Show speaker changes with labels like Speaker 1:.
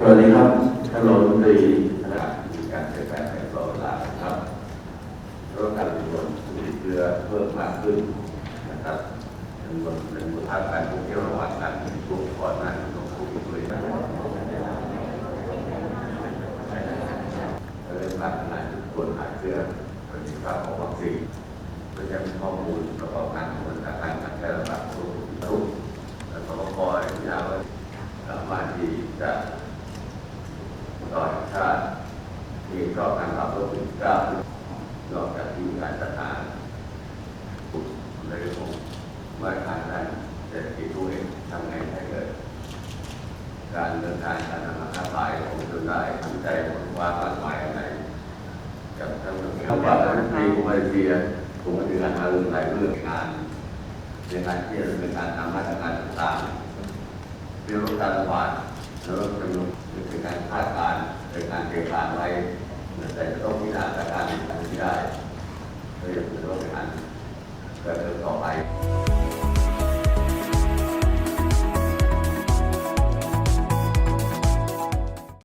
Speaker 1: สวัสดีครับท่านรองรัฐมนตรีคณะมีการเปลี่ยนแปลงในตลอดเวลาครับแล้วก็การดำเนินธุรกิจเรือเพิ่มมากขึ้นนะครับเป็นบนเป็นมูลค่าการท่องเที่ยวระหว่างกันช่วงก่อนหน้านี้ต้องคุยด้วยนะครับเรื่องการขนาดตรวจหาเชื้อประสิทธิภาพของวัคซีนเพื่อจะมีข้อมูลประกอบการดำเนินการการแพร่ระบาดของโรคและสบคอนุญาตว่าสามารถที่จะ ต่อชาติที่ชอบการขับรถถึงเก้านอกจากที่มีการจัดหาบุตรในเรื่องของมาตรการด้านเศรษฐกิจด้วยทำไงให้เกิดการเดินทางการทำมาค้าขายของจนได้ทั้งใจว่าการหมายอะไรกับทั้งเรื่องของว่าที่กรุงมาเลเซียกรุงมาถึงการหาเรื่องหลายเรื่องงานในการที่จะดำเนินการตามมาตรการต่างๆเรื่องของการระบาด แล้วก็จำนวนเป็นการคาดการณ์เป็นการเตรียมการไว้แต่จะต้องพิจารณาสถานการที่ได้เพื่อจะเป็นการเกิดเติมต่อไป